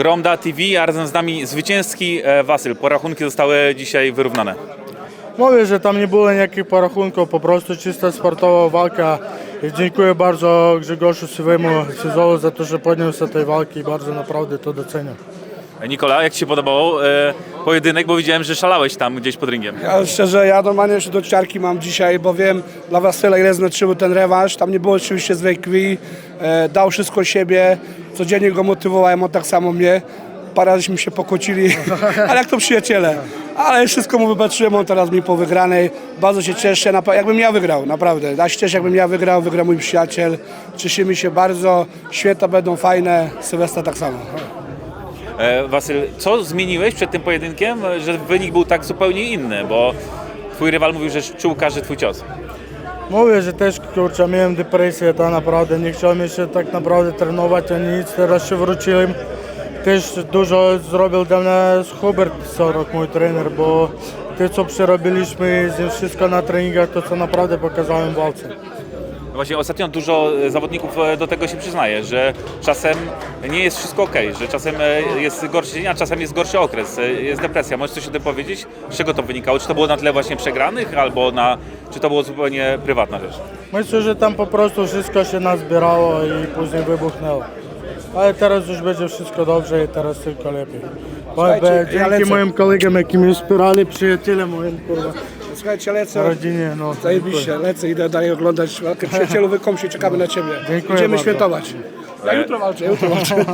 Gromda TV, a razem z nami zwycięski e, Wasyl. Porachunki zostały dzisiaj wyrównane. Mówię, że tam nie było jakich porachunków, po prostu czysta sportowa walka. I dziękuję bardzo Grzegorzu Siwemu Sizowu za to, że podniósł tej walki bardzo naprawdę to doceniam. E, Nikola, jak Ci się podobał e, pojedynek, bo widziałem, że szalałeś tam gdzieś pod ringiem. Ja szczerze, ja normalnie jeszcze do ciarki mam dzisiaj, bo wiem dla Wasyla ile znaczył ten rewanż. Tam nie było oczywiście złej krwi, e, dał wszystko siebie, codziennie go motywowałem, on tak samo mnie. Parę razyśmy się pokłócili, ale jak to przyjaciele. Ale wszystko mu wybaczyłem, on teraz mi po wygranej. Bardzo się cieszę, jakbym ja wygrał, naprawdę. Da się cieszyć, jakbym ja wygrał, wygrał mój przyjaciel. Cieszymy się bardzo, święta będą fajne, Sylwestra tak samo. E, Wasyl, co zmieniłeś przed tym pojedynkiem, że wynik był tak zupełnie inny, bo Twój rywal mówił, że czuł każdy Twój cios. Mówię, że też kurczę, miałem depresję, to naprawdę nie chciałem jeszcze tak naprawdę trenować ani nic, teraz się wróciłem. Też dużo zrobił dla mnie Hubert Sorok, mój trener, bo to co przerobiliśmy z nim wszystko na treningach, to co naprawdę pokazałem w walce. No Właśnie ostatnio dużo e, zawodników e, do tego się przyznaje, że czasem nie jest wszystko ok, że czasem e, jest gorszy dzień, a czasem jest gorszy okres, jest depresja. Możesz coś o tym powiedzieć? Z czego to wynikało? Czy to było na tle właśnie przegranych, albo na, czy to było zupełnie prywatna rzecz? Myślę, że tam po prostu wszystko się nazbierało i później wybuchnęło. Ale teraz już będzie wszystko dobrze i teraz tylko lepiej. Bo, dzięki moim kolegom, jakie mnie wspierali, przyjacielom moim, kurwa, Słuchajcie, lecę. rodzinie, no. Zajebiście, lecę, idę dalej oglądać walkę przyjacielu, wykomsi, czekamy na Ciebie. Dziękuję Idziemy bardzo. świętować. Ja jutro walczę, jutro walczę.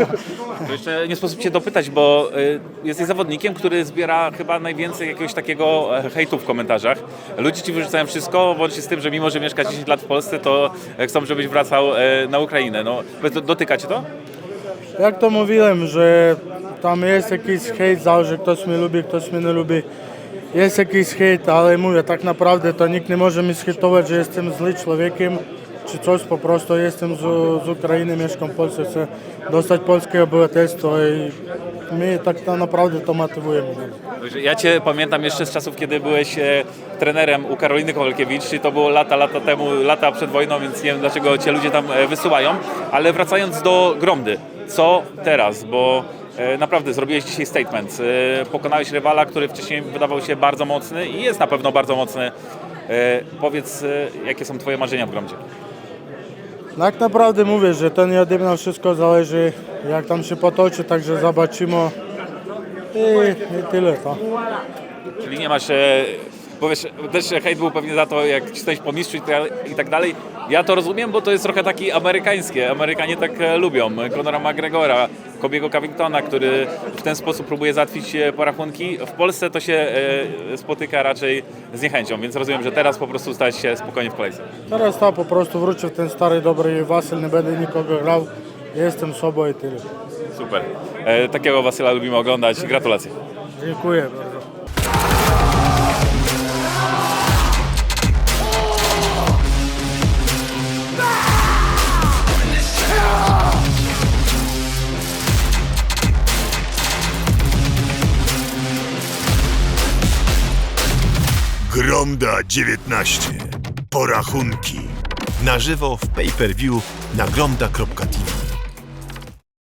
To jeszcze nie sposób Cię dopytać, bo y, jesteś zawodnikiem, który zbiera chyba najwięcej jakiegoś takiego e, hejtu w komentarzach. Ludzie Ci wyrzucają wszystko, łącznie z tym, że mimo, że mieszkasz 10 lat w Polsce, to e, chcą, żebyś wracał e, na Ukrainę. No, dotyka Cię to? Jak to mówiłem, że tam jest jakiś hejt, zawsze ktoś mnie lubi, ktoś mnie nie lubi. Jest jakiś hejt, ale mówię, tak naprawdę to nikt nie może mi schitować, że jestem zły człowiekiem, czy coś, po prostu jestem z, z Ukrainy, mieszkam w Polsce, chcę dostać polskie obywatelstwo i mnie tak naprawdę to motywuje mnie. Ja Cię pamiętam jeszcze z czasów, kiedy byłeś e, trenerem u Karoliny Kowalkiewicz, czyli to było lata, lata temu, lata przed wojną, więc nie wiem dlaczego Cię ludzie tam e, wysyłają. Ale wracając do Gromdy, co teraz? Bo naprawdę zrobiłeś dzisiaj statement. E, pokonałeś rywala, który wcześniej wydawał się bardzo mocny i jest na pewno bardzo mocny. E, powiedz, e, jakie są Twoje marzenia w Gromdzie? Tak naprawdę mówię, że to nie ode mnie wszystko zależy, jak tam się potoczy, także zobaczymy. I, i tyle to. Czyli nie masz. Bo wiesz, też hejt był pewnie za to, jak cisnąć po mistrzu i tak- i tak dalej. Ja to rozumiem, bo to jest trochę taki amerykańskie. Amerykanie tak e, lubią. Conora McGregora, Kobiego Covingtona, który w ten sposób próbuje załatwić e, porachunki. W Polsce to się e, spotyka raczej z niechęcią, więc rozumiem, że teraz po prostu stać się spokojnie w kolejce. Teraz to po prostu wrócił ten stary dobry Wasyl, nie będę nikogo grał. Jestem sobą i tyle. Super. Takiego Wasyla lubimy oglądać. Gratulacje. Dziękuję bardzo. Gromda 19. Porachunki. Na żywo w pay-per-view na gromda.tv.